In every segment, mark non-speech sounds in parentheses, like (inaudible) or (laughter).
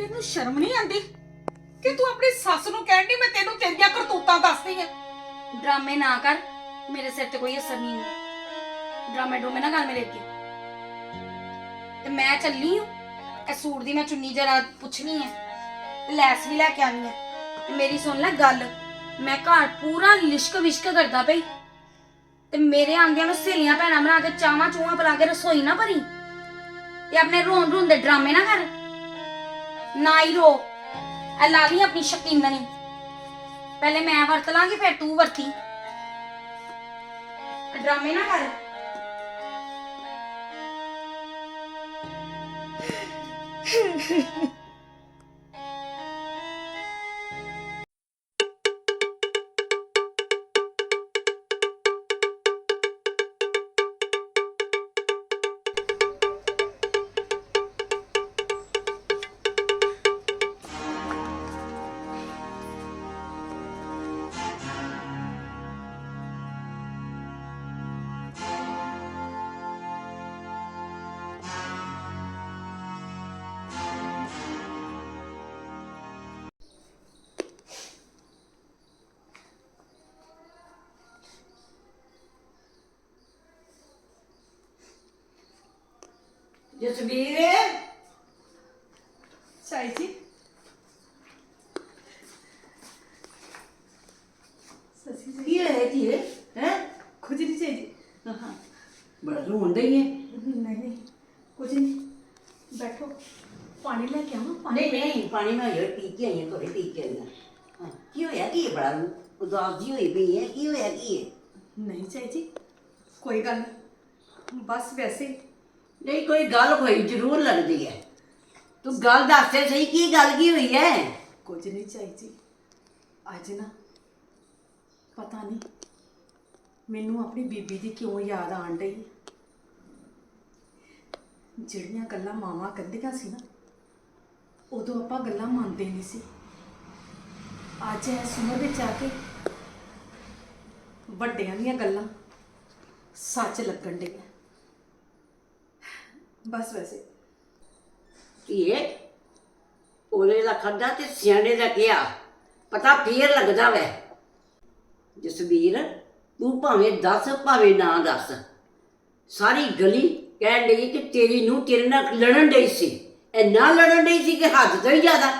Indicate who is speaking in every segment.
Speaker 1: ਤੈਨੂੰ ਸ਼ਰਮ ਨਹੀਂ ਆਉਂਦੀ? ਕਿ ਤੂੰ ਆਪਣੀ ਸੱਸ ਨੂੰ ਕਹਿਣ ਦੀ ਮੈਂ ਤੈਨੂੰ ਤੇਰੀਆਂ ਕਰਤੂਤਾਂ ਦੱਸਦੀ ਆ?
Speaker 2: ਡਰਾਮੇ ਨਾ ਕਰ, ਮੇਰੇ ਸਿਰ ਤੇ ਕੋਈ ਅਸਰ ਨਹੀਂ ਹੈ। ਡਰਾਮੇ ਡਰੂਮੇ ਨਾ ਕਰ ਮੇਰੇ ਅੱਗੇ। ਤੇ ਮੈਂ ਚੱਲੀ ਹੂੰ ਇਹ ਸੂਟ ਦੀ ਮੈਂ ਚੁੰਨੀ ਜਰਾ ਪੁੱਛਣੀ ਹੈ ਲੈਸ ਵੀ ਲੈ ਕੇ ਆਣੀ ਹੈ ਤੇ ਮੇਰੀ ਸੁਣ ਲੈ ਗੱਲ, ਮੈਂ ਘਰ ਪੂਰਾ ਲਿਸ਼ਕ ਵਿਸ਼ਕ ਕਰਦਾ ਪਈ। ਤੇ ਮੇਰੇ ਆਂਦਿਆਂ ਨੂੰ ਸਹੇਲੀਆਂ ਭੈਣਾਂ ਬਣਾ ਕੇ ਚਾਵਾਂ ਚੂਹਾਂ ਬਣਾ ਕੇ ਰਸੋਈ ਨਾ ਭਰੀ। ਤੇ ਆਪਣੇ ਰੋਣ ਰੋਣ ਦੇ ਡਰਾਮੇ ਨਾ ਕਰ। ਨਾ ਹੀ ਰੋ। ਐ ਲਾ ਲਈ ਆਪਣੀ ਸ਼ਕੀਨਣੀ। ਪਹਿਲੇ ਮੈਂ ਵਰਤ ਲਾਂਗੀ, ਫਿਰ ਤੂੰ ਵਰਤੀ। ਡਰਾਮੇ ਨਾ ਕਰ। (laughs)
Speaker 3: ਜਸਵੀਰ
Speaker 1: ਚਾਈ ਜੀ ਸਸੀ ਜੀ
Speaker 3: ਕੀ ਹੈ ਜੀ ਹੈ
Speaker 1: ਕੁਝ ਨਹੀਂ ਚਾਈ ਜੀ
Speaker 3: ਬੜਾ ਰੋਂਦਾ ਹੀ ਹੈ
Speaker 1: ਨਹੀਂ ਨਹੀਂ ਕੁਝ ਨਹੀਂ ਬੈਠੋ ਪਾਣੀ ਲੈ ਕੇ ਆਵਾਂ ਪਾਣੀ
Speaker 3: ਨਹੀਂ ਨਹੀਂ ਪਾਣੀ ਮੈਂ ਯਾਰ ਪੀ ਕੇ ਆਈ ਹਾਂ ਘਰੇ ਪੀ ਕੇ ਆਈ ਹਾਂ ਹਾਂ, ਕੀ ਹੋਇਆ ਕੀ ਹੈ ਬੜਾ ਉਦਾਸ ਜੀ ਹੋਈ ਪਈ ਹੈ ਕੀ ਹੋਇਆ ਕੀ ਹੈ
Speaker 1: ਨਹੀਂ ਚਾਈ ਜੀ ਕੋਈ ਗੱਲ ਨਹੀਂ,
Speaker 3: ਕੋਈ ਗੱਲ ਹੋਈ, ਜ਼ਰੂਰ ਲੱਗਦੀ ਹੈ। ਤੂੰ ਗੱਲ ਦੱਸ ਤੇ ਸਹੀ, ਕੀ ਗੱਲ ਕੀ ਹੋਈ ਹੈ?
Speaker 1: ਕੁਝ ਨਹੀਂ ਚਾਈ ਜੀ। ਅੱਜ ਨਾ, ਪਤਾ ਨਹੀਂ, ਮੈਨੂੰ ਆਪਣੀ ਬੀਬੀ ਦੀ ਕਿਉਂ ਯਾਦ ਆਣ ਡਈ ਜਿਹੜੀਆਂ ਗੱਲਾਂ ਮਾਵਾਂ ਕਹਿੰਦੀਆਂ ਸੀ ਨਾ, ਉਦੋਂ ਆਪਾਂ ਗੱਲਾਂ ਮੰਨਦੇ ਨਹੀਂ ਸੀ। ਅੱਜ ਇਸ ਉਮਰ ਵਿੱਚ ਆ ਕੇ ਵੱਡਿਆਂ ਦੀਆਂ ਗੱਲਾਂ ਸੱਚ ਲੱਗਣ ਡਈਆਂ। ਬਸ ਵੈਸੇ।
Speaker 3: ਧੀਏ ਉਹਦੇ ਦਾ ਖਾਦਾ ਤੇ ਸਿਆਣੇ ਦਾ ਕਿਹਾ ਪਤਾ ਫੇਰ ਲੱਗਦਾ ਵੈ। ਜਸਵੀਰ ਤੂੰ ਭਾਵੇਂ ਦੱਸ ਭਾਵੇਂ ਨਾ ਦੱਸ। ਸਾਰੀ ਗਲੀ ਕਹਿਣ ਡਈ ਕਿ ਤੇਰੀ ਨੂੰ ਤੇਰੇ ਨਾਲ ਲੜਨ ਡਈ ਸੀ। ਇੰਨਾ ਲੜਨ ਡਈ ਸੀ ਕਿ ਹੱਦ ਤੋਂ ਹੀ ਜ਼ਿਆਦਾ?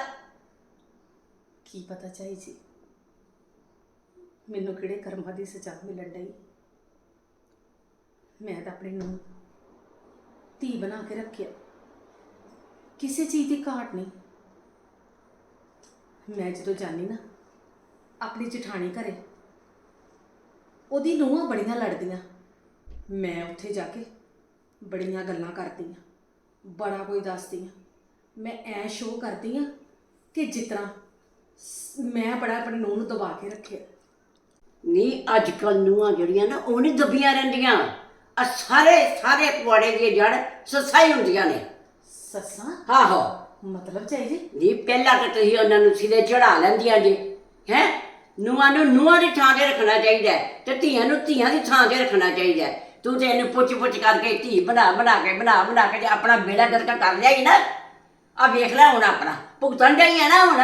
Speaker 1: ਕੀ ਪਤਾ ਚਾਹੀ ਜੀ? ਮੈਨੂੰ ਕਿਹੜੇ ਕਰਮਾਂ ਦੀ ਸਜ਼ਾ ਮਿਲਣ ਡਈ? ਮੈਂ ਤਾਂ ਆਪਣੀ ਨੂੰ ਧੀ ਬਣਾ ਕੇ ਰੱਖਿਆ। ਕਿਸੇ ਚੀਜ਼ ਦੀ ਘਾਟ ਨਹੀਂ। ਮੈਂ ਜਦੋਂ ਜਾਣੀ ਨਾ, ਆਪਣੀ ਜਠਾਣੀ ਘਰੇ, ਉਹਦੀ ਨੂੰਹਾਂ ਬੜੀਆਂ ਲੜਦੀਆਂ। ਮੈਂ ਉੱਥੇ ਜਾ ਕੇ ਬੜੀਆਂ ਗੱਲਾਂ ਕਰਦੀ ਆ ਬੜਾ ਕੋਈ ਦੱਸਦੀ ਆ ਮੈਂ ਐ ਸ਼ੋਅ ਕਰਦੀ ਆ ਕਿ ਜਿਤਨਾ ਮੈਂ ਬੜਾ ਆਪਣੀ ਨੂੰਹ ਨੂੰ ਦਬਾ ਕੇ ਰੱਖਿਆ।
Speaker 3: ਨਹੀਂ ਅੱਜ ਕੱਲ ਨੂੰਹਾਂ ਜਿਹੜੀਆਂ ਨਾ, ਉਹ ਨਹੀਂ ਦੱਬੀਆਂ ਰਹਿੰਦੀਆਂ। ਆ ਸਾਰੇ ਸਾਰੇ ਪੁਆੜੇ ਦੀ ਜੜ ਸੱਸਾਂ ਹੀ ਹੁੰਦੀਆਂ ਨੇ।
Speaker 1: ਸੱਸਾਂ?
Speaker 3: ਆਹੋ।
Speaker 1: ਮਤਲਬ ਚਾਹੀ ਜੀ?
Speaker 3: ਨਹੀਂ ਪਹਿਲਾਂ ਤਾਂ ਤੁਸੀਂ ਉਹਨਾਂ ਨੂੰ ਸਿਰੇ ਚੜਾ ਲੈਂਦੀਆਂ ਜੀ ਹੈ? ਨੂੰਹਾਂ ਨੂੰ ਨੂੰਹਾਂ ਦੀ ਥਾਂ ਤੇ ਰੱਖਣਾ ਚਾਹੀਦਾ ਹੈ ਤੇ ਧੀਆਂ ਨੂੰ ਧੀਆਂ ਦੀ ਥਾਂ ਤੇ ਰੱਖਣਾ ਚਾਹੀਦਾ ਹੈ। ਤੂੰ ਤੇ ਇਹਨੂੰ ਪੁੱਛ ਪੁੱਛ ਕਰਕੇ ਧੀ ਬਣਾ ਬਣਾ ਕੇ ਬਣਾ ਬਣਾ ਕੇ ਜੇ ਆਪਣਾ ਬੇੜਾ ਗਰਕਾ ਕਰ ਲਿਆ ਹੀ ਨਾ। ਆ ਵੇਖ ਲੈ ਹੁਣ ਆਪਣਾ ਭੁਗਤਣ ਡਈ ਹੈ ਨਾ ਹੁਣ।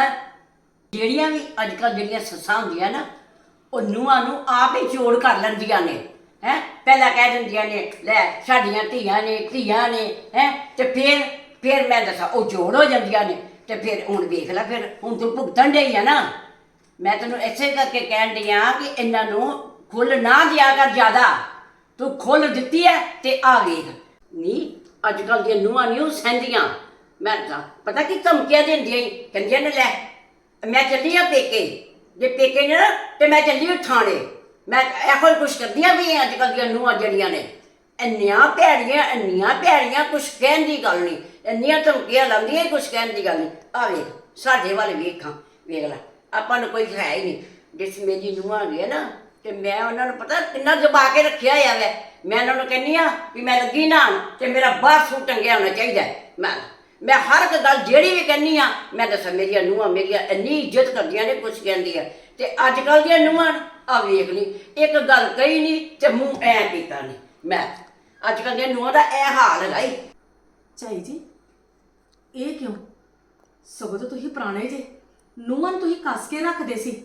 Speaker 3: ਜਿਹੜੀਆਂ ਵੀ ਅੱਜ ਕੱਲ੍ਹ ਜਿਹੜੀਆਂ ਸੱਸਾਂ ਹੁੰਦੀਆਂ ਨਾ ਉਹ ਨੂੰਹਾਂ ਨੂੰ ਆਪ ਹੀ ਚੋੜ ਕਰ ਲੈਂਦੀਆਂ ਨੇ। ਹੈ? ਪਹਿਲਾਂ ਕਹਿ ਦਿੰਦੀਆਂ ਨੇ, ਲੈ ਸਾਡੀਆਂ ਧੀਆਂ ਨੇ ਧੀਆਂ ਨੇ, ਹੈ? ਤੇ ਫਿਰ ਫਿਰ ਮੈਂ ਦੱਸਾਂ, ਉਹ ਜੋੜ ਹੋ ਜਾਂਦੀਆਂ ਨੇ। ਤੇ ਫਿਰ ਹੁਣ ਵੇਖ ਲੈ ਫਿਰ, ਹੁਣ ਤੂੰ ਭੁਗਤਣ ਡਈ ਆ ਨਾ। ਮੈਂ ਤੈਨੂੰ ਇਸੇ ਕਰਕੇ ਕਹਿਣ ਡਈ ਆ ਕਿ ਇਹਨਾਂ ਨੂੰ ਖੁੱਲ ਨਾ ਦਿਆ ਕਰ ਜ਼ਿਆਦਾ। ਤੂੰ ਖੁੱਲ ਦਿੱਤੀ ਹੈ ਤੇ ਆ ਵੇਖ। ਨਹੀਂ ਅੱਜ ਕੱਲ ਦੀਆਂ ਨੂਆਂ ਨਹੀਂ ਸਹਿੰਦੀਆਂ। ਮੈਂ ਤਾਂ ਪਤਾ ਕੀ ਧਮਕੀਆਂ ਦਿੰਦੀਆਂ ਹੀ ਕਹਿੰਦੀਆਂ ਨੇ, ਲੈ, ਮੈਂ ਚੱਲੀ ਆ ਪੇਕੇ। ਜੇ ਪੇਕੇ ਨਾ, ਤੇ ਮੈਂ ਚੱਲੀ ਆ ਥਾਣੇ। ਮੈਂ ਇਹੋ ਹੀ ਕੁਛ ਕਰਦੀਆਂ ਵੀ ਅੱਜ ਕੱਲ੍ਹ ਦੀਆਂ ਨੂੰਹਾਂ ਜਿਹੜੀਆਂ ਨੇ। ਇੰਨੀਆਂ ਭੈੜੀਆਂ ਇੰਨੀਆਂ ਭੈੜੀਆਂ ਕੁਛ ਕਹਿਣ ਦੀ ਗੱਲ ਨਹੀਂ। ਇੰਨੀਆਂ ਧਮਕੀਆਂ ਲਾਉਂਦੀਆਂ ਕੁਛ ਕਹਿਣ ਦੀ ਗੱਲ ਨਹੀਂ। ਆ ਵੇਖ, ਸਾਡੇ ਵੱਲ ਵੇਖਾਂ, ਵੇਖ ਲੈ, ਆਪਾਂ ਨੂੰ ਕੋਈ ਹੈ ਹੀ ਨਹੀਂ। ਜਿਸ ਮੇਰੀ ਨੂੰਹਾਂ ਹੈਗੀ ਨਾ, ਤੇ ਮੈਂ ਉਹਨਾਂ ਨੂੰ ਪਤਾ ਕਿੰਨਾ ਦਬਾ ਕੇ ਰੱਖਿਆ ਹੋਇਆ ਵੈ ਮੈਂ ਉਹਨਾਂ ਨੂੰ ਕਹਿੰਨੀ ਆ ਵੀ ਮੈਂ ਲੱਗੀ ਨਾ ਤੇ ਮੇਰਾ ਬਾਹਰ ਸੂਟ ਟੰਗਿਆ ਹੋਣਾ ਚਾਹੀਦਾ ਹੈ। ਮੈਂ ਮੈਂ ਹਰ ਇੱਕ ਗੱਲ ਜਿਹੜੀ ਵੀ ਕਹਿੰਨੀ ਆ, ਮੈਂ ਦੱਸਾਂ, ਮੇਰੀਆਂ ਨੂੰਹਾਂ ਮੇਰੀਆਂ ਇੰਨੀ ਇੱਜ਼ਤ ਕਰਦੀਆਂ ਨੇ ਕੁਛ ਕਹਿੰਦੀ ਆ। ਤੇ ਅੱਜ ਕੱਲ੍ਹ ਦੀਆਂ ਨੂੰਹਾਂ ਆ ਵੇਖ ਲਈ। ਇੱਕ ਗੱਲ ਕਹੀ ਨਹੀਂ ਤੇ ਮੂੰਹ ਐ ਕੀਤਾ ਨਹੀਂ ਮੈਂ ਅੱਜ ਕੱਲ ਦੀਆਂ ਨੂੰਹਾਂ ਦਾ ਇਹ ਹਾਲ ਹੈਗਾ ਈ।
Speaker 1: ਚਾਈ ਜੀ, ਇਹ ਕਿਉਂ? ਸਗੋਂ ਤਾਂ ਤੁਸੀਂ ਪੁਰਾਣੇ ਜੇ। ਨੂੰਹਾਂ ਨੂੰ ਤੁਸੀਂ ਕੱਸ ਕੇ ਰੱਖਦੇ ਸੀ।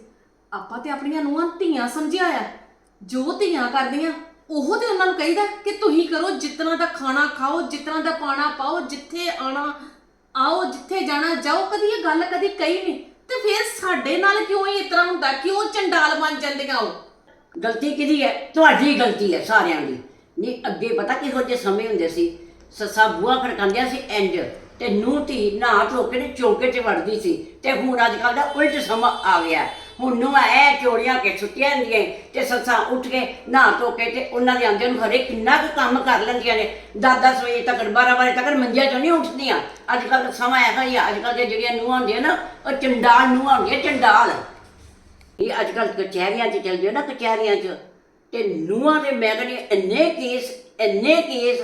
Speaker 1: ਆਪਾਂ ਤੇ ਆਪਣੀਆਂ ਨੂੰਹਾਂ ਨੂੰ ਧੀਆਂ ਸਮਝਿਆ ਆ। ਜੋ ਧੀਆਂ ਕਰਦੀਆਂ, ਉਹ ਤੇ ਉਹਨਾਂ ਨੂੰ ਕਹੀਦਾ ਕਿ ਤੁਸੀਂ ਕਰੋ ਜਿਤਨਾ ਦਾ ਖਾਣਾ ਖਾਓ, ਜਿਤਨਾ ਦਾ ਪਾਣਾ ਪਾਓ, ਜਿੱਥੇ ਆਣਾ, ਆਓ, ਜਿੱਥੇ ਜਾਣਾ, ਜਾਓ। ਕਦੀ ਇਹ ਗੱਲ ਕਦੀ ਕਹੀ ਨਹੀਂ ਤੇ ਫਿਰ ਸਾਡੇ ਨਾਲ ਕਿਉਂ ਹੀ ਇਸ ਤਰ੍ਹਾਂ ਹੁੰਦਾ? ਕਿਉਂ ਚੰਡਾਲ ਬਣ ਜਾਂਦੀਆਂ ਉਹ?
Speaker 3: ਗਲਤੀ ਕਿਹਦੀ ਹੈ? ਤੁਹਾਡੀ ਗਲਤੀ ਹੈ ਸਾਰਿਆਂ ਦੀ। ਨਹੀਂ, ਅੱਗੇ ਪਤਾ ਕਿਹੋ ਜਿਹੇ ਸਮੇਂ ਹੁੰਦੇ ਸੀ? ਸੱਸਾ ਬੂਹਾ ਖੜਕਾਉਂਦੀਆਂ ਸੀ ਇੰਜ, ਤੇ ਨੂੰ ਧੀ ਨਹਾ ਧੋ ਕੇ ਤੇ ਚੌਕੇ 'ਚ ਵੜਦੀ ਸੀ। ਤੇ ਹੁਣ ਅੱਜ ਕੱਲ ਦਾ ਉਲਟ ਸਮਾਂ ਆ ਗਿਆ। ਹੁਣ ਨੂੰ ਇਹ ਚੋੜੀਆਂ ਕੇ ਛੁੱਟੀਆਂ ਹੁੰਦੀਆਂ ਈ ਤੇ ਸੱਸਾਂ ਉੱਠ ਕੇ ਨਹਾ ਧੋ ਕੇ ਤੇ ਉਹਨਾਂ ਦੇ ਆਂਦੇ ਨੂੰ ਹਰੇ ਕਿੰਨਾ ਕੁ ਕੰਮ ਕਰ ਲੈਂਦੀਆਂ ਨੇ। ਦਸ ਦਸ ਵਜੇ ਤੱਕ 12 ਵਜੇ ਤੱਕ ਮੰਜਿਆਂ 'ਚੋਂ ਨਹੀਂ ਉੱਠਦੀਆਂ। ਅੱਜ ਕੱਲ ਸਮਾਂ ਇਹੋ ਹੀ ਆ ਅੱਜ ਕੱਲ ਦੀਆਂ ਜਿਹੜੀਆਂ ਨੂੰਹਾਂ ਹੁੰਦੀਆਂ ਨਾ, ਉਹ ਚੰਡਾਲ ਨੂੰਹਾਂ ਹੁੰਦੀਆਂ, ਚੰਡਾਲ। ਇਹ ਅੱਜ ਕੱਲ੍ਹ ਕਚਹਿਰੀਆਂ 'ਚ ਚੱਲ ਜਾਓ ਨਾ, ਕਚਹਿਰੀਆਂ 'ਚ। ਤੇ ਨੂੰਹਾਂ ਦੇ ਮੈਂ ਕਹਿੰਦੀ ਇੰਨੇ ਕੇਸ ਇੰਨੇ ਕੇਸ,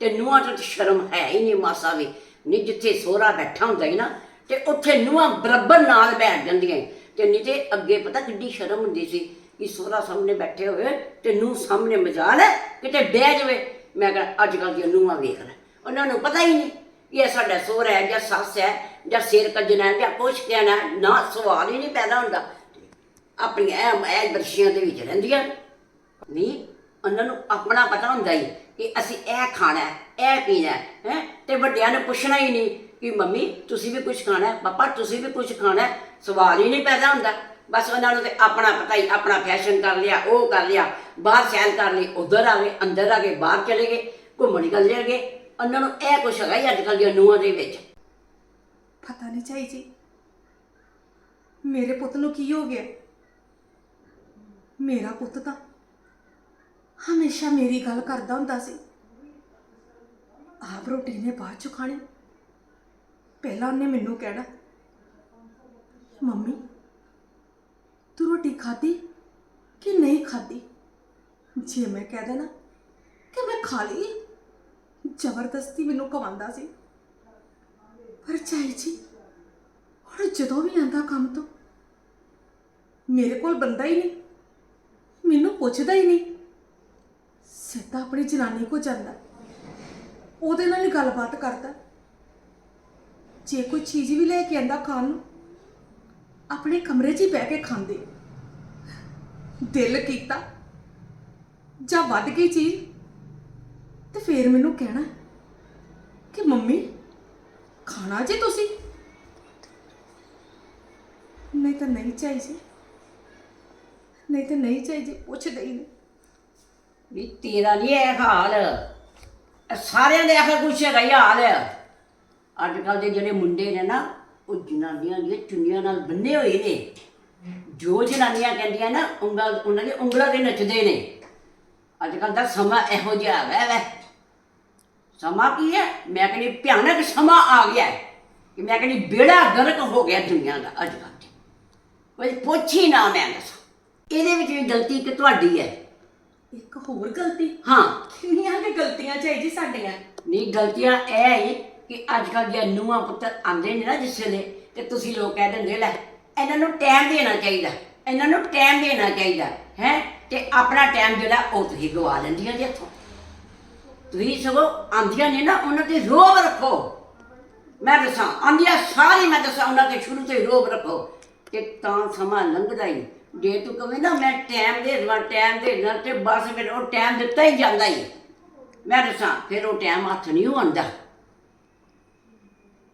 Speaker 3: ਤੇ ਨੂੰਹਾਂ 'ਚ ਤਾਂ ਸ਼ਰਮ ਹੈ ਹੀ ਨਹੀਂ ਮਾਸਾ ਵੀ। ਨਹੀਂ ਜਿੱਥੇ ਸੋਹਰਾ ਬੈਠਾ ਹੁੰਦਾ ਹੀ ਨਾ, ਤੇ ਉੱਥੇ ਨੂੰਹਾਂ ਬਰਾਬਰ ਨਾਲ ਬੈਠ ਜਾਂਦੀਆਂ ਈ। ਤੇ ਨਹੀਂ ਤੇ ਅੱਗੇ ਪਤਾ ਕਿੱਡੀ ਸ਼ਰਮ ਹੁੰਦੀ ਸੀ ਕਿ ਸੋਹਰਾ ਸਾਹਮਣੇ ਬੈਠੇ ਹੋਏ, ਤੇ ਨੂੰਹ ਸਾਹਮਣੇ ਮਜਾਲ ਹੈ, ਕਿਤੇ ਬਹਿ ਜਾਵੇ ਮੈਂ ਕਿਹਾ ਅੱਜ ਕੱਲ ਦੀਆਂ ਨੂੰਹਾਂ ਵੇਖ ਲੈ, ਉਹਨਾਂ ਨੂੰ ਪਤਾ ਹੀ ਨਹੀਂ ਇਹ ਸਾਡਾ ਸੋਹਰਾ ਹੈ ਜਾਂ ਸੱਸ ਹੈ ਜਾਂ ਸਿਰ ਕੱਜਣਾ ਹੈ ਜਾਂ ਕੁਛ ਕਹਿਣਾ ਨਾ ਸਵਾਲ ਹੀ ਨਹੀਂ ਪੈਦਾ ਹੁੰਦਾ ਆਪਣੀਆਂ ਐ ਇਹ ਬਰਸ਼ੀਆਂ ਦੇ ਵਿੱਚ ਰਹਿੰਦੀਆਂ ਨਹੀਂ, ਉਹਨਾਂ ਨੂੰ ਆਪਣਾ ਪਤਾ ਹੁੰਦਾ ਹੀ ਕਿ ਅਸੀਂ ਇਹ ਖਾਣਾ ਹੈ, ਇਹ ਪੀਣਾ ਹੈ, ਹੈਂ? ਤੇ ਵੱਡਿਆਂ ਨੇ ਪੁੱਛਣਾ ਹੀ ਨਹੀਂ ਕਿ ਮੰਮੀ, ਤੁਸੀਂ ਵੀ ਕੁਝ ਖਾਣਾ ਹੈ? ਪਾਪਾ, ਤੁਸੀਂ ਵੀ ਕੁਝ ਖਾਣਾ ਹੈ? ਸਵਾਲ ਹੀ ਨਹੀਂ ਪੈਦਾ ਹੁੰਦਾ। ਬਸ ਉਹਨਾਂ ਨੂੰ ਤੇ ਆਪਣਾ ਪਤਾ ਹੀ, ਆਪਣਾ ਫੈਸ਼ਨ ਕਰ ਲਿਆ, ਉਹ ਕਰ ਲਿਆ, ਬਾਹਰ ਸੈਲ ਕਰ ਲਈ, ਉਧਰ ਆ ਗਏ, ਅੰਦਰ ਆ ਗਏ, ਬਾਹਰ ਚਲੇ ਗਏ, ਘੁੰਮਣ ਨਿਕਲ ਗਏ। ਉਹਨਾਂ ਨੂੰ ਇਹ ਕੁਛ ਹੈਗਾ ਹੀ ਅੱਜ ਕੱਲ੍ਹ ਦੀਆਂ ਨੂੰਹਾਂ ਦੇ ਵਿੱਚ।
Speaker 1: ਪਤਾ ਨਹੀਂ ਚਾਹੀ ਜੀ, ਮੇਰੇ ਪੁੱਤ ਨੂੰ ਕੀ ਹੋ ਗਿਆ? ਮੇਰਾ ਪੁੱਤ ਤਾਂ ਹਮੇਸ਼ਾ ਮੇਰੀ ਗੱਲ ਕਰਦਾ ਹੁੰਦਾ ਸੀ। ਆਪ ਰੋਟੀ ਨੇ ਬਾਅਦ ਚ ਖਾਣੀ। ਪਹਿਲਾਂ ਉਹਨੇ ਮੈਨੂੰ ਕਹਿਣਾ, ਮੰਮੀ, ਤੂੰ ਰੋਟੀ ਖਾਧੀ ਕਿ ਨਹੀਂ ਖਾਧੀ? ਜੇ ਮੈਂ ਕਹਿ ਦੇਣਾ ਕਿ ਮੈਂ ਖਾ ਲਈ। ਜ਼ਬਰਦਸਤੀ ਮੈਨੂੰ ਕਵਾਉਂਦਾ ਸੀ। ਪਰ ਚਾਈ ਜੀ, ਹੁਣ ਜਦੋਂ ਵੀ ਆਂਦਾ ਕੰਮ ਤੋਂ, ਮੇਰੇ ਕੋਲ ਬੰਦਾ ਹੀ ਨਹੀਂ, ਮੈਨੂੰ ਪੁੱਛਦਾ ਹੀ ਨਹੀਂ। ਸਿੱਧਾ ਆਪਣੀ ਜਨਾਨੀ ਕੋ ਜਾਂਦਾ, ਉਹਦੇ ਨਾਲ ਹੀ ਗੱਲਬਾਤ ਕਰਦਾ। ਜੇ ਕੋਈ ਚੀਜ਼ ਵੀ ਲੈ ਕੇ ਆਂਦਾ ਖਾਣ ਨੂੰ, ਆਪਣੇ ਕਮਰੇ 'ਚ ਹੀ ਬਹਿ ਕੇ ਖਾਂਦੇ। ਦਿਲ ਕੀਤਾ ਜਾਂ ਵੱਧ ਗਈ ਚੀਜ਼, ਤੇ ਫੇਰ ਮੈਨੂੰ ਕਹਿਣਾ ਕਿ ਮੰਮੀ, ਖਾਣਾ ਜੀ ਤੁਸੀਂ। ਨਹੀਂ ਤਾਂ ਨਹੀਂ ਚਾਹੀਦੀ ਨਹੀਂ ਤਾਂ ਨਹੀਂ ਚਾਹੀਦੀ ਪੁੱਛਦੇ ਹੀ ਨਹੀਂ।
Speaker 3: ਵੀ ਤੇਰਾ ਨਹੀਂ ਇਹ ਹਾਲ। ਸਾਰਿਆਂ ਦੇ ਆਖਰ ਕੁਛ ਹੈਗਾ ਹੀ ਹਾਲ। ਅੱਜ ਕੱਲ ਦੇ ਜਿਹੜੇ ਮੁੰਡੇ ਨੇ ਨਾ ਉਹ ਜਨਾਨੀਆਂ ਦੀਆਂ ਚੁੰਨੀਆਂ ਨਾਲ ਬੰਨੇ ਹੋਏ ਨੇ। ਜੋ ਜਨਾਨੀਆਂ ਕਹਿੰਦੀਆਂ ਨਾ ਉਂਗਲ ਉਹਨਾਂ ਦੇ ਉਂਗਲਾਂ ਤੇ ਨੱਚਦੇ ਨੇ। ਅੱਜ ਕੱਲ ਦਾ ਸਮਾਂ ਇਹੋ ਜਿਹਾ ਹੈਗਾ ਵੈ। ਸਮਾਂ ਕੀ ਹੈ? ਮੈਂ ਕਹਿੰਦੀ ਭਿਆਨਕ ਸਮਾਂ ਆ ਗਿਆ ਹੈ ਕਿ ਮੈਂ ਕਹਿੰਦੀ ਬੇੜਾ ਗਰਕ ਹੋ ਗਿਆ ਦੁਨੀਆ ਦਾ ਅੱਜ ਕੱਲ੍ਹ ਤੇ। ਕੋਈ ਪੁੱਛੀ ਨਾ ਮੈਂ ਦੱਸਾਂ। ਇਹਦੇ ਵਿੱਚ ਵੀ ਗਲਤੀ ਕਿ ਤੁਹਾਡੀ ਹੈ।
Speaker 1: ਇੱਕ ਹੋਰ ਗਲਤੀ?
Speaker 3: ਹਾਂ।
Speaker 1: ਕਿੰਨੀਆਂ ਕਿ ਗਲਤੀਆਂ ਚਾਹੀਦੀ ਸਾਡੀਆਂ?
Speaker 3: ਨਹੀਂ ਗਲਤੀਆਂ ਇਹ ਹੈ ਕਿ ਅੱਜ ਕੱਲ੍ਹ ਜੇ ਨੂੰਹਾਂ ਪੁੱਤਰ ਆਉਂਦੇ ਨੇ ਨਾ ਜਿਸ ਵੇਲੇ, ਤੇ ਤੁਸੀਂ ਲੋਕ ਕਹਿ ਦਿੰਦੇ, ਲੈ, ਇਹਨਾਂ ਨੂੰ ਟਾਈਮ ਦੇਣਾ ਚਾਹੀਦਾ, ਇਹਨਾਂ ਨੂੰ ਟਾਈਮ ਦੇਣਾ ਚਾਹੀਦਾ, ਹੈ? ਤੇ ਆਪਣਾ ਟਾਈਮ ਜਿਹੜਾ, ਉਹ ਤੁਸੀਂ ਗਵਾ ਲੈਂਦੀਆਂ ਜੇ ਇੱਥੋਂ। ਤੁਸੀਂ ਸਗੋਂ ਆਂਦੀਆਂ ਨੇ ਨਾ, ਉਹਨਾਂ ਤੇ ਰੋਬ ਰੱਖੋ। ਮੈਂ ਦੱਸਾਂ ਆਂਦੀਆਂ ਸਾਰੀ, ਮੈਂ ਦੱਸਾਂ ਉਹਨਾਂ ਤੇ ਸ਼ੁਰੂ ਤੋਂ ਹੀ ਰੋਬ ਰੱਖੋ। ਕਿ ਤਾਂ ਸਮਾਂ ਲੰਘਦਾ ਹੀ। ਜੇ ਤੂੰ ਕਵੇਂ ਨਾ, ਮੈਂ ਟਾਈਮ ਦੇ ਦੇਵਾਂ ਟਾਈਮ ਦੇ ਦੇਵਾਂ, ਤੇ ਬਸ ਫਿਰ ਉਹ ਟਾਈਮ ਦਿੱਤਾ ਹੀ ਜਾਂਦਾ ਹੀ। ਮੈਂ ਦੱਸਾਂ, ਫਿਰ ਉਹ ਟਾਈਮ ਹੱਥ ਨਹੀਂ ਆਉਂਦਾ।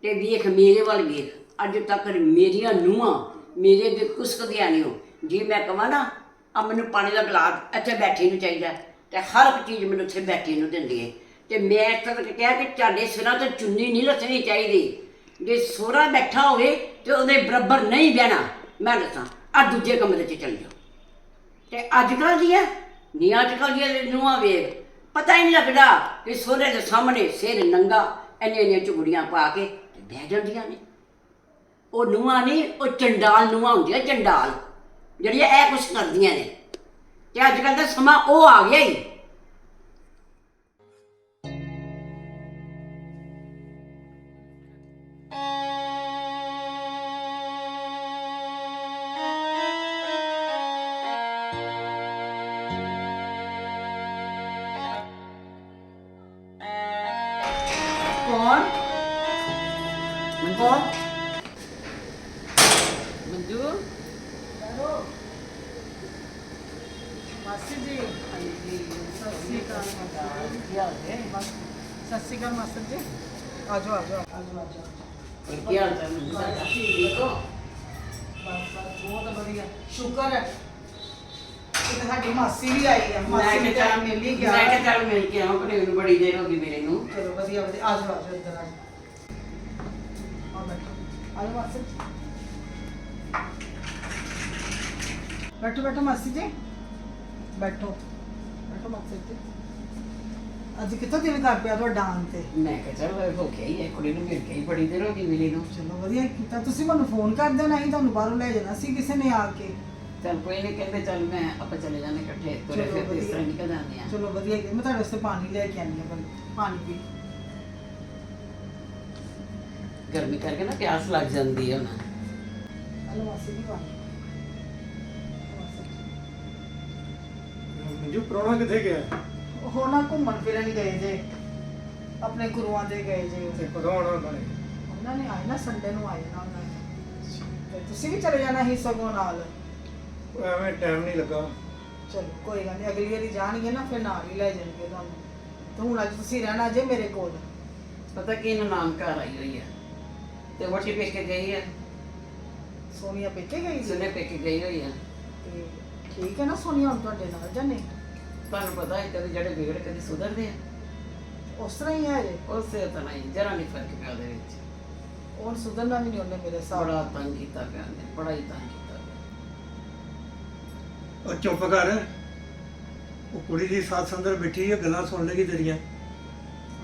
Speaker 3: ਤੇ ਵੇਖ ਮੇਰੇ ਵੱਲ ਵੇਖ। ਅੱਜ ਤੱਕ ਮੇਰੀਆਂ ਨੂੰਹਾਂ ਮੇਰੇ ਦੇ ਕੁਸਕਦੀਆਂ ਨਹੀਂ ਹੋ। ਜੇ ਮੈਂ ਕਹਾਂ ਨਾ ਆ ਮੈਨੂੰ ਪਾਣੀ ਦਾ ਗਲਾਸ ਇੱਥੇ ਬੈਠੀ ਨੂੰ ਚਾਹੀਦਾ। ਤੇ ਹਰ ਇੱਕ ਚੀਜ਼ ਮੈਨੂੰ ਇੱਥੇ ਬੈਠੀ ਨੂੰ ਦਿੰਦੀ ਹੈ। ਤੇ ਮੈਂ ਇੱਥੇ ਤੱਕ ਕਿਹਾ ਕਿ ਤੁਹਾਡੇ ਸਿਰਾਂ ਤੇ ਚੁੰਨੀ ਨਹੀਂ ਲੱਥਣੀ ਚਾਹੀਦੀ। ਜੇ ਸੋਹਰਾ ਬੈਠਾ ਹੋਵੇ ਤੇ ਉਹਦੇ ਬਰਾਬਰ ਨਹੀਂ ਬਹਿਣਾ। ਮੈਂ ਦੱਸਾਂ ਆ ਦੂਜੇ ਕਮਰੇ 'ਚ ਚੱਲ ਜਾਓ। ਤੇ ਅੱਜ ਕੱਲ੍ਹ ਦੀਆਂ ਨਹੀਂ ਅੱਜ ਕੱਲ੍ਹ ਦੀਆਂ ਨੂੰਹਾਂ ਵੇਖ। ਪਤਾ ਹੀ ਨਹੀਂ ਲੱਗਦਾ ਕਿ ਸੋਹਰੇ ਦੇ ਸਾਹਮਣੇ ਸਿਰ ਨੰਗਾ ਇੰਨੀਆਂ ਇੰਨੀਆਂ ਚੁਗੜੀਆਂ ਪਾ ਕੇ ਬਹਿ ਜਾਂਦੀਆਂ ਨੇ। ਉਹ ਨੂੰਹਾਂ ਨਹੀਂ, ਉਹ ਚੰਡਾਲ ਨੂੰਹਾਂ ਹੁੰਦੀਆਂ, ਚੰਡਾਲ। ਜਿਹੜੀਆਂ ਇਹ ਕੁਛ ਕਰਦੀਆਂ ਨੇ। ਤੇ ਅੱਜ ਕੱਲ੍ਹ ਦਾ ਸਮਾਂ ਉਹ ਆ ਗਿਆ ਹੀ।
Speaker 1: ਕੌਣ?
Speaker 3: ਕੌਣ
Speaker 4: ਮੰਜੂ
Speaker 5: ਮਾਸੀ ਜੀ
Speaker 4: ਹਾਂਜੀ
Speaker 5: ਸਤਿ ਸ਼੍ਰੀ ਅਕਾਲ
Speaker 4: ਕੀ ਹਾਲ ਹੈ
Speaker 5: ਸਤਿ ਸ਼੍ਰੀ ਅਕਾਲ ਮਾਸਟਰ ਜੀ ਆਜੋ ਆਜੋ ਆਜੋ ਆਜੋ
Speaker 4: ਕੀ ਹਾਲ ਹੈ ਮੰਜੂ ਤੁਹਾਡਾ? ਠੀਕ ਹੋ?
Speaker 5: ਬਸ ਬਸ ਬਹੁਤ ਵਧੀਆ। ਸ਼ੁਕਰ ਹੈ। ਕਿ ਤੁਹਾਡੀ ਮਾਸੀ ਵੀ ਆਈ ਆ। ਮਾਸੀ
Speaker 4: ਮੈਂ ਕਿਹਾ ਚੱਲ।
Speaker 5: ਮਿਲ ਹੀ
Speaker 4: ਮੈਂ
Speaker 5: ਗਿਆ
Speaker 4: ਕਿਹਾ ਚੱਲ ਮਿਲ ਕੇ ਆਵਾਂ ਪਰ ਮੈਨੂੰ ਬੜੀ ਦੇਰ ਹੋ ਗਈ ਮੇਰੇ ਨੂੰ।
Speaker 5: ਚਲੋ ਵਧੀਆ ਵਧੀਆ। ਆਜੋ ਆਜੋ ਇੱਧਰ ਆਜੋ ਆ ਬੈਠੋ ਆਜੋ ਮਾਸੀ ਜੀ। ਬੈਠੋ। ਬੈਠੋ ਮਾਸੀ ਜੀ। ਅੱਜ ਕਿੱਥੋਂ ਦਿਲ ਕਰ ਪਿਆ ਤੁਹਾਡਾ ਆਉਣ ਤੇ?
Speaker 4: ਮੈਂ ਕਿਹਾ ਚੱਲ ਹੋ ਕੇ ਹੀ ਹੈ ਕੁੜੀ ਨੂੰ ਮਿਲ ਕੇ ਹੀ ਬੜੀ ਦੇਰ ਹੋ ਗਈ ਮਿਲੀ ਨੂੰ।
Speaker 5: ਚਲੋ ਵਧੀਆ ਕੀਤਾ ਤੁਸੀਂ ਮੈਨੂੰ ਫੋਨ ਕਰ ਦੇਣਾ ਸੀ ਤੁਹਾਨੂੰ ਬਾਹਰੋਂ ਲੈ ਜਾਣਾ ਸੀ ਕਿਸੇ ਨੇ ਆ ਕੇ।
Speaker 4: ਚੱਲ ਕੋਈ ਨਹੀਂ ਕਹਿੰਦੇ ਚੱਲ ਮੈਂ ਆਪਾਂ ਚਲੇ ਜਾਂਦੇ ਇਕੱਠੇ ਤੁਰੇ ਫਿਰਦੇ ਇਸ। ਤਰ੍ਹਾਂ ਨਿਕਲ ਜਾਂਦੇ ਆ।
Speaker 5: ਚਲੋ ਵਧੀਆ ਮੈਂ ਤੁਹਾਡੇ ਵਾਸਤੇ ਪਾਣੀ ਲੈ ਕੇ ਆਨੀ ਆ ਪਹਿਲੇ ਪਾਣੀ ਪੀ।
Speaker 4: ਗਰਮੀ ਕਰਕੇ ਨਾ ਪਿਆਸ ਲੱਗ ਜਾਂਦੀ ਹੈ ਹੁਣ
Speaker 5: ਹਲੋ ਮਾਸੀ ਦੀ ਪਾਣੀ
Speaker 6: ਮੰਜੂ ਪ੍ਰਾਹੁਣਾ ਕਿੱਥੇ ਗਿਆ?
Speaker 5: ਉਹ ਨਾ ਘੁੰਮਣ ਫਿਰਨ ਗਏ ਜੇ। ਆਪਣੇ ਗੁਰੂਆਂ ਦੇ ਗਏ ਜੇ।
Speaker 6: ਤੇ ਕਦੋਂ ਆਉਣਾ ਉਹਨਾਂ ਨੇ।
Speaker 5: ਉਹਨਾਂ ਨੇ ਆਏ ਨਾ ਸੰਡੇ ਨੂੰ ਆਏ ਨਾ ਉਹਨਾਂ ਨੇ। ਤੇ ਤੁਸੀਂ ਵੀ ਚਲੇ ਜਾਣਾ ਸੀ ਸਗੋਂ ਨਾਲ?
Speaker 6: ਉਹ ਐਵੇਂ ਟਾਈਮ ਨਹੀਂ ਲੱਗਾ।
Speaker 5: ਚਲੋ ਕੋਈ ਗੱਲ ਨਹੀਂ ਅਗਲੀ ਵਾਰੀ ਜਾਣਗੇ ਨਾ ਫਿਰ ਨਾਲ ਹੀ ਲੈ ਜਾਣਗੇ ਤੁਹਾਨੂੰ। ਤੇ ਹੁਣ ਅੱਜ ਤੁਸੀਂ ਰਹਿਣਾ ਜੇ ਮੇਰੇ ਕੋਲ।
Speaker 4: ਪਤਾ ਕੀ ਇਹਨੂੰ ਨਾਮ ਘਰ ਆਈ ਹੋਈ ਹੈ ਤੇ ਵੋਟੀ ਪੇਕੇ ਗਈ ਹੈ
Speaker 5: ਸੋਨੀਆ ਪੇਕੇ ਗਈ ਸੀ?
Speaker 4: ਸੁਨੇ ਪੇਕੇ ਗਈ ਹੋਈ
Speaker 5: ਤੇ ਠੀਕ ਹੈ ਨਾ ਸੋਨੀਆ ਹੁਣ ਤੁਹਾਡੇ ਨਾਲ ਜਾਂ ਨਹੀਂ?
Speaker 4: ਤੁਹਾਨੂੰ ਪਤਾ ਹੈ ਕਦੇ ਜਿਹੜੇ ਵਿਗੜ ਕਦੇ ਸੁਧਰਦੇ ਆ।
Speaker 5: ਉਸ ਤਰ੍ਹਾਂ ਹੀ ਹੈ ਜੇ।
Speaker 4: ਉਸੇ ਤਰ੍ਹਾਂ ਹੀ ਜਰਾ ਨਹੀਂ ਫ਼ਰਕ ਪਿਆ ਉਹਦੇ ਵਿੱਚ।
Speaker 5: ਉਹ ਸੁਧਰਨਾ ਵੀ ਨਹੀਂ ਉਹਨੇ ਮੇਰੇ ਹਿਸਾਬ
Speaker 4: ਬੜਾ
Speaker 5: ਨਾਲ।
Speaker 4: ਤੰਗ ਕੀਤਾ ਪਿਆ ਨੇ ਬੜਾ ਹੀ ਤੰਗ ਕੀਤਾ ਪਿਆ।
Speaker 6: ਉਹ ਚੁੱਪ ਕਰ। ਉਹ ਕੁੜੀ ਦੀ ਸੱਸ ਅੰਦਰ ਬੈਠੀ ਹੈ ਗੱਲਾਂ ਸੁਣ ਲੇਗੀ ਤੇਰੀਆਂ।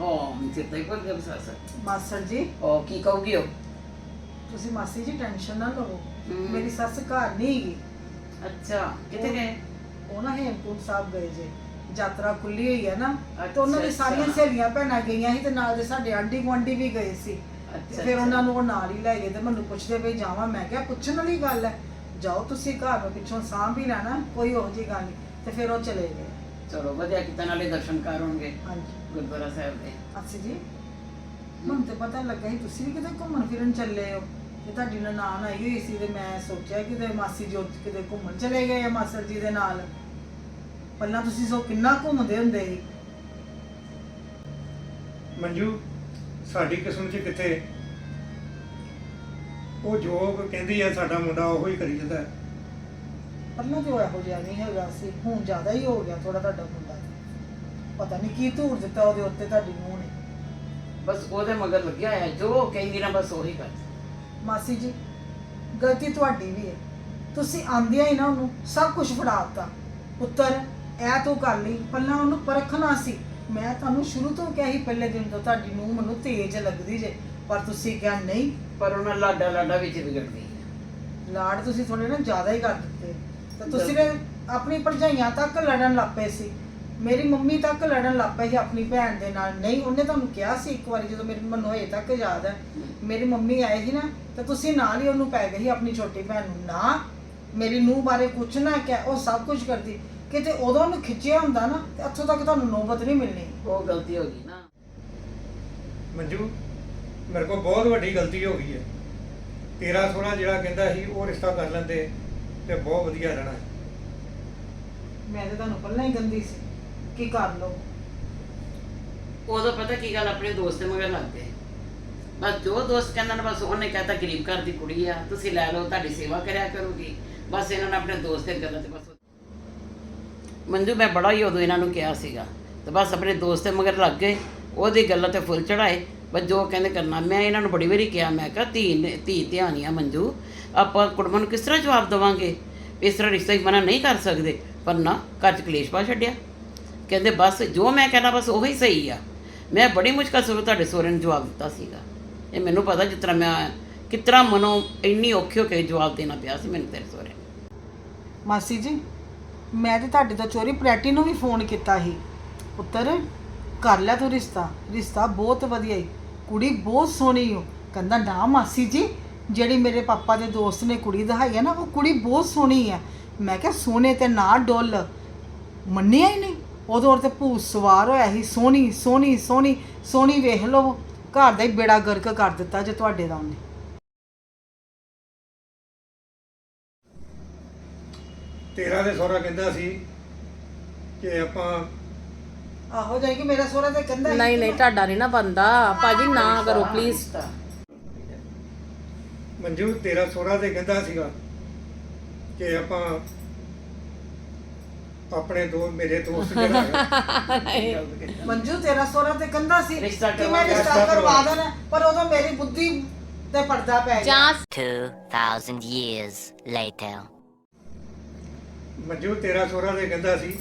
Speaker 4: ਹਾਂ ਮੈਂ ਚਿੱਤਾ ਹੀ ਭੁੱਲ ਗਿਆ
Speaker 5: ਮਾਸਟਰ ਜੀ।
Speaker 4: ਉਹ ਕੀ ਕਹੂਗੀ ਉਹ?
Speaker 5: ਤੁਸੀਂ ਮਾਸੀ ਜੀ ਟੈਨਸ਼ਨ ਨਾ ਲਵੋ।
Speaker 4: ਹਮ।
Speaker 5: ਮੇਰੀ ਸੱਸ ਘਰ ਨਹੀਂ ਹੈਗੀ।
Speaker 4: ਅੱਛਾ ਕਿੱਥੇ ਗਏ?
Speaker 5: ਉਹ ਨਾ ਹੇਮਕੁੰਟ ਸਾਹਿਬ ਗਏ ਜੇ। ਯਾਤਰਾ ਖੁੱਲੀ ਹੋਈ ਹੈ ਨਾ। ਤੇ ਉਹਨਾਂ ਦੀ
Speaker 4: ਅੱਛਾ,
Speaker 5: ਸਾਰੀਆਂ
Speaker 4: ਅੱਛਾ।
Speaker 5: ਸਹੇਲੀਆਂ ਭੈਣਾਂ ਗਈਆਂ ਸੀ ਤੇ ਨਾਲ ਦੇ ਸਾਡੇ ਆਂਢੀ ਗੁਆਂਢੀ ਵੀ ਗਏ ਸੀ। ਤੇ
Speaker 4: ਅੱਛਾ
Speaker 5: ਫਿਰ ਉਹਨਾਂ ਨੂੰ ਉਹ ਨਾਲ ਹੀ ਲੈ ਗਏ ਤੇ ਮੈਨੂੰ ਪੁੱਛਦੇ ਪਈ ਜਾਵਾਂ? ਮੈਂ ਕਿਹਾ ਪੁੱਛਣ ਵਾਲੀ ਗੱਲ ਹੈ। ਜਾਓ ਤੁਸੀਂ ਘਰ ਨੂੰ ਪਿੱਛੋਂ ਸਾਂਭ ਹੀ ਲੈਣਾ ਕੋਈ ਉਹ ਜੀ ਗੱਲ ਨਹੀਂ। ਤੇ ਫਿਰ ਉਹ ਚਲੇ ਗਏ।
Speaker 4: ਚਲੋ ਵਧੀਆ ਕੀਤਾ ਨਾਲੇ ਦਰਸ਼ਨ ਕਰ ਹੋਣਗੇ
Speaker 5: ਹਾਂਜੀ।
Speaker 4: ਗੁਰਦੁਆਰਾ ਸਾਹਿਬ ਦੇ।
Speaker 5: ਅਸੀਂ ਜੀ। ਮੈਨੂੰ ਤੇ ਪਤਾ ਲੱਗਾ ਸੀ ਤੁਸੀਂ ਵੀ ਕਿਤੇ ਘੁੰਮਣ ਫਿਰਨ ਚੱਲੇ ਹੋ? ਤੇ ਤੁਹਾਡੀ ਨਨਾਣ ਆਈ ਹੋਈ ਸੀ ਤੇ ਮੈਂ ਸੋਚਿਆ ਕਿ ਤੇ ਮਾਸੀ ਜੀ ਉੱਥੇ ਕਿਤੇ ਘੁੰਮਣ ਚਲੇ ਗਏ ਆ ਮਾਸਟਰ ਜੀ ਦੇ ਨਾਲ। ਪਹਿਲਾਂ ਤੁਸੀਂ ਸੋ ਕਿੰਨਾ ਘੁੰਮਦੇ ਹੁੰਦੇ ਸੀ?
Speaker 6: ਮੰਜੂ ਸਾਡੀ ਕਿਸਮ 'ਚ ਕਿੱਥੇ? ਉਹ ਜੋ ਕਹਿੰਦੀ ਹੈ ਸਾਡਾ ਮੁੰਡਾ ਉਹੋ ਹੀ ਕਰੀ ਜਾਂਦਾ। ਹੈ।
Speaker 5: ਪਹਿਲਾਂ ਤੇ ਉਹ ਇਹੋ ਜਿਹਾ ਨਹੀਂ ਹੈਗਾ ਸੀ ਹੁਣ ਜ਼ਿਆਦਾ ਹੀ ਹੋ ਗਿਆ ਥੋੜਾ ਤੁਹਾਡਾ ਮੁੰਡਾ। ਪਤਾ ਨਹੀਂ ਕੀ ਧੂੜ ਦਿੱਤਾ ਉਹਦੇ ਉੱਤੇ ਤੁਹਾਡੀ ਨੂੰਹ ਨੇ।
Speaker 4: ਬਸ ਉਹਦੇ ਮਗਰ ਲੱਗਿਆ ਹੋਇਆ ਜੋ ਉਹ ਕਹਿੰਦੀ ਨਾ ਬਸ ਉਹੀ ਕਰ
Speaker 5: ਮਾਸੀ ਜੀ ਗਲਤੀ ਤੁਹਾਡੀ ਵੀ ਹੈ। ਤੁਸੀਂ ਆਂਦਿਆਂ ਹੀ ਨਾ ਉਹਨੂੰ ਸਭ ਕੁਝ ਫੜਾਤਾ ਪੁੱਤਰ ਇਹ ਤੂੰ ਕਰ ਲਈ ਪਹਿਲਾਂ ਉਹਨੂੰ ਪਰਖਣਾ ਸੀ। ਮੈਂ ਤੁਹਾਨੂੰ ਸ਼ੁਰੂ ਤੋਂ ਕਿਹਾ ਸੀ ਪਹਿਲੇ ਦਿਨ ਤੋਂ ਤੁਹਾਡੀ ਨੂੰ ਮੈਨੂੰ ਤੇਜ਼ ਲੱਗਦੀ ਜੇ ਪਰ ਤੁਸੀਂ ਕਿਹਾ ਨਹੀਂ।
Speaker 4: ਪਰ ਉਹਨਾਂ ਲਾਡਾ ਲਾਡਾ ਵਿੱਚ ਵਿਗੜਦੀ ਹੈ
Speaker 5: ਲਾੜ ਤੁਸੀਂ ਥੋੜੇ ਨਾ ਜ਼ਿਆਦਾ ਹੀ ਕਰ ਦਿੱਤੇ। ਤੇ ਤੁਸੀਂ ਨੇ ਆਪਣੀ ਭਰਜਾਈਆਂ ਤੱਕ ਲੜਨ ਲੱਪੇ ਸੀ। ਮੇਰੀ ਮੰਮੀ ਤੱਕ ਲੜਨ ਲੱਪੇ ਸੀ ਆਪਣੀ ਭੈਣ ਦੇ ਨਾਲ। ਨਹੀਂ ਉਹਨੇ ਤੁਹਾਨੂੰ ਕਿਹਾ ਸੀ ਇੱਕ ਵਾਰੀ ਜਦੋਂ ਮੇਰੀ ਮੈਨੂੰ ਹਜੇ ਤੱਕ ਯਾਦ ਹੈ। ਮੇਰੀ ਮੰਮੀ ਆਏ ਸੀ ਨਾ ਤੇ ਤੁਸੀਂ ਨਾਲ ਹੀ ਉਹਨੂੰ ਪੈ ਗਏ ਸੀ ਆਪਣੀ ਛੋਟੀ ਭੈਣ ਨੂੰ। ਨਾ ਮੇਰੀ ਨੂੰਹ ਬਾਰੇ ਕੁਛ ਨਾ ਕਿਹਾ ਉਹ ਸਭ ਕੁਝ ਕਰਦੀ। ਕਿਤੇ ਉਦੋਂ ਉਹਨੂੰ ਖਿੱਚਿਆ ਹੁੰਦਾ ਨਾ ਤੇ ਇੱਥੋਂ ਤੱਕ ਤੁਹਾਨੂੰ ਨੌਬਤ ਨਹੀਂ ਮਿਲਣੀ।
Speaker 4: ਉਹ ਗਲਤੀ ਹੋ ਗਈ ਨਾ।
Speaker 6: ਮੰਜੂ ਮੇਰੇ ਕੋਲ ਬਹੁਤ ਵੱਡੀ ਗਲਤੀ ਹੋ ਗਈ ਹੈ। ਤੇਰਾ ਸੋਹਣਾ ਜਿਹੜਾ ਕਹਿੰਦਾ ਸੀ ਉਹ ਰਿਸ਼ਤਾ ਕਰ ਲੈਂਦੇ ਤੇ ਬਹੁਤ ਵਧੀਆ ਰਹਿਣਾ।
Speaker 5: ਮੈਂ ਤੇ ਤੁਹਾਨੂੰ ਪਹਿਲਾਂ ਹੀ ਗੰਦੀ ਸੀ। ਕੀ ਕਰ ਲਓ?
Speaker 4: ਉਦੋਂ ਪਤਾ ਕੀ ਗੱਲ, ਆਪਣੇ ਦੋਸਤ ਦੇ ਮਗਰ ਲੱਗ ਗਏ। ਬਸ ਜੋ ਦੋਸਤ ਕਹਿੰਦਾ ਨਾ, ਬਸ ਉਹਨੇ ਕਹਤਾ ਗਰੀਬ ਘਰ ਦੀ ਕੁੜੀ ਆ, ਤੁਸੀਂ ਲੈ ਲਓ, ਤੁਹਾਡੀ ਸੇਵਾ ਕਰਿਆ ਕਰੂਗੀ। ਬਸ ਇਹਨਾਂ ਨੇ ਆਪਣੇ ਦੋਸਤ ਦੇ ਗੱਲਾਂ ਤੇ ਬਸ ਮੰਜੂ, ਮੈਂ ਬੜਾ ਹੀ ਉਦੋਂ ਇਹਨਾਂ ਨੂੰ ਕਿਹਾ ਸੀਗਾ। ਤੇ ਬਸ ਆਪਣੇ ਦੋਸਤ ਦੇ ਮਗਰ ਲੱਗ ਗਏ, ਉਹਦੀ ਗੱਲਾਂ ਤੇ ਫੁੱਲ ਚੜਾਏ ਬਸ ਜੋ ਕਹਿੰਦੇ ਕਰਨਾ, ਮੈਂ ਇਹਨਾਂ ਨੂੰ ਬੜੀ ਵਾਰੀ ਕਿਹਾ, ਮੈਂ ਕਿਹਾ, ਧੀ ਨੇ- ਧੀ ਧਿਆਨੀ ਆ ਮੰਜੂ, ਆਪਾਂ ਕੁੜਮਾਂ ਨੂੰ ਕਿਸ ਤਰ੍ਹਾਂ ਜਵਾਬ ਦੇਵਾਂਗੇ? ਇਸ ਤਰ੍ਹਾਂ ਰਿਸ਼ਤਾ ਹੀ ਮਨਾ ਨਹੀਂ ਕਰ ਸਕਦੇ। ਪਰ ਨਾ, ਘਰ ਚ ਕਲੇਸ਼ ਪਾ ਛੱਡਿਆ। ਕਹਿੰਦੇ ਬਸ, ਜੋ ਮੈਂ ਕਹਿਣਾ ਬਸ ਉਹੀ ਸਹੀ ਆ। ਮੈਂ ਬੜੀ ਮੁਸ਼ਕਲ ਸੋਚ ਤੁਹਾਡੇ ਸਹੁਰੇ ਨੂੰ ਜਵਾਬ ਦਿੱਤਾ ਸੀਗਾ। ਇਹ ਮੈਨੂੰ ਪਤਾ ਜਿਸ ਤਰ੍ਹਾਂ ਮੈਂ ਕਿਸ ਤਰ੍ਹਾਂ ਮਨੋਂ ਇੰਨੀ ਔਖੀ ਹੋ ਕੇ ਜਵਾਬ ਦੇਣਾ ਪਿਆ ਸੀ ਮੈਨੂੰ ਤੇਰੇ ਸਹੁਰੇ। ਨੂੰ
Speaker 5: ਮਾਸੀ ਜੀ, ਮੈਂ ਤੇ ਤੁਹਾਡੇ ਦਾ ਚੋਰੀ ਪ੍ਰੈਟੀ ਨੂੰ ਵੀ ਫੋਨ ਕੀਤਾ ਸੀ। ਪੁੱਤਰ, ਕਰ ਲੈ ਤੂੰ ਰਿਸ਼ਤਾ। ਰਿਸ਼ਤਾ ਬਹੁਤ ਵਧੀਆ ਈ। ਕੁੜੀ ਬਹੁਤ ਸੋਹਣੀ ਓ। ਕਹਿੰਦਾ, ਨਾ ਮਾਸੀ ਜੀ, ਜਿਹੜੀ ਮੇਰੇ ਪਾਪਾ ਦੇ ਦੋਸਤ ਨੇ ਕੁੜੀ ਦਿਖਾਈ ਹੈ ਨਾ, ਉਹ ਕੁੜੀ ਬਹੁਤ ਸੋਹਣੀ ਹੈ ਮੈਂ ਕਿਹਾ, ਸੋਹਣੇ ਤੇ ਨਾ ਡੁੱਲ। ਮੰਨਿਆ ਹੀ ਨਹੀਂ। ਉਦੋਂ ਤੇ ਭੂਤ ਸਵਾਰ ਹੋਇਆ ਸੀ ਸੋਹਣੀ ਸੋਹਣੀ ਸੋਹਣੀ ਸੋਹਣੀ ਵੇਖ ਲਓ ਘਰ ਦਾ ਹੀ ਬੇੜਾ ਗਰਕ ਕਰ ਦਿੱਤਾ ਜੇ ਤੁਹਾਡੇ ਦਾ ਉਹਨੇ।
Speaker 6: ਤੇਰਾ ਦੇ ਸਹੁਰਾ ਕਹਿੰਦਾ ਸੀ ਕਿ ਆਪਾਂ
Speaker 5: ਆਹੋ ਜਾਈ ਕਿ ਮੇਰਾ ਸੋਹਰਾ ਤੇ ਕਹਿੰਦਾ ਸੀ
Speaker 1: ਨਹੀਂ ਨਹੀਂ ਤੁਹਾਡਾ ਨਹੀਂ ਨਾ ਬੰਦਾ। ਭਾਜੀ ਨਾ ਕਰੋ ਪਲੀਜ਼
Speaker 6: ਮੰਜੂ ਤੇਰਾ ਸਹੁਰਾ ਤੇ ਕਹਿੰਦਾ ਸੀਗਾ ਕਿ ਆਪਾਂ ਆਪਣੇ ਦੋ ਮੇਰੇ ਦੋਸਤ ਜਿਹੜਾ ਹੈਗਾ,
Speaker 5: ਮੰਜੂ ਤੇਰਾ ਸੋਹਰਾ ਤੇ ਕਹਿੰਦਾ ਸੀ।
Speaker 3: ਰਿਸ਼ਤਾ
Speaker 5: ਕਿ ਮੈਂ
Speaker 3: ਕਰਵਾ-
Speaker 5: ਰਿਸ਼ਤਾ ਕਰਵਾ ਦੇਣਾ? ਪਰ ਉਦੋਂ ਮੇਰੀ ਬੁੱਧੀ ਤੇ ਪਰਦਾ ਪੈ ਗਿਆ।
Speaker 1: ਜਾਂ
Speaker 7: 2,000 years later.
Speaker 6: ਮੰਜੂ ਤੇਰਾ ਸਹੁਰਾ ਤੇ ਕਹਿੰਦਾ ਸੀ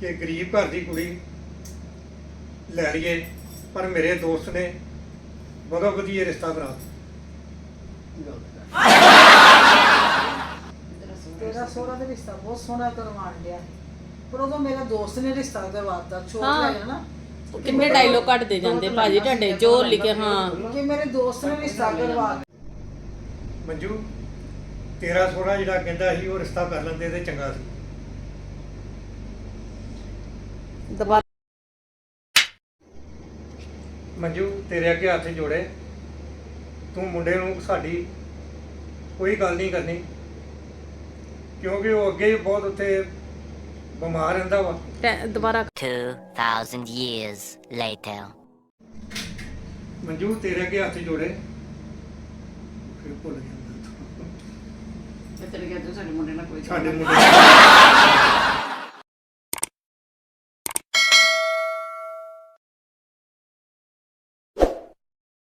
Speaker 6: ਕਿ ਗਰੀਬ ਘਰ ਦੀ ਕੁੜੀ ਲੈ ਲਈਏ ਪਰ ਮੇਰੇ ਦੋਸਤ ਨੇ ਬਹੁਤ ਵਧੀਆ ਰਿਸ਼ਤਾ ਬਣਾ ਦਿੱਤਾ।
Speaker 5: ਤੇਰਾ ਸੋਹਰਾ ਤੇ ਰਿਸ਼ਤਾ ਬਹੁਤ ਸੋਹਣਾ ਕਰਵਾਣ ਲਿਆ ਪਰ ਉਦੋਂ ਮੇਰਾ ਦੋਸਤ ਨੇ ਰਿਸ਼ਤਾ ਕਰਵਾਤਾ ਛੋੜ
Speaker 1: ਹਾਂ।
Speaker 5: ਲਿਆ ਨਾ
Speaker 1: ਕਿੰਨੇ ਡਾਇਲੋਗ ਕੱਟਦੇ ਜਾਂਦੇ ਭਾਜੀ ਤੁਹਾਡੇ ਜੋ ਲਿਖੇ ਹਾਂ।
Speaker 5: ਕਿ ਮੇਰੇ ਦੋਸਤ ਨੇ ਰਿਸ਼ਤਾ ਕਰਵਾ
Speaker 6: ਮੰਜੂ ਤੇਰਾ ਸਹੁਰਾ ਜਿਹੜਾ ਕਹਿੰਦਾ ਸੀ ਉਹ ਰਿਸ਼ਤਾ ਕਰ ਲੈਂਦੇ ਤੇ ਚੰਗਾ ਸੀ।
Speaker 1: ਦੁਬਾਰਾ
Speaker 6: ਮੰਜੂ ਤੇਰੇ ਅੱਗੇ ਹੱਥ ਜੋੜੇ। ਤੂੰ ਮੁੰਡੇ ਨੂੰ ਸਾਡੀ ਕੋਈ ਗੱਲ ਨਹੀਂ ਕਰਨੀ। ਕਿਉਂਕਿ ਉਹ ਅੱਗੇ ਹੀ ਬਹੁਤ ਉੱਥੇ ਬਿਮਾਰ ਰਹਿੰਦਾ ਵਾ।
Speaker 1: ਟੈ- ਦੁਬਾਰਾ
Speaker 7: 2,000 years later.
Speaker 6: ਮੰਜੂ ਤੇਰੇ ਅੱਗੇ ਹੱਥ ਜੋੜੇ। ਫਿਰ ਭੁੱਲ ਗਿਆ
Speaker 3: ਤੇ। ਤੇਰੇ ਕਹਿੰਦੇ ਸਾਡੇ ਮੁੰਡੇ ਨਾਲ ਕੋਈ
Speaker 6: ਸਾਡੇ ਮੁੰਡੇ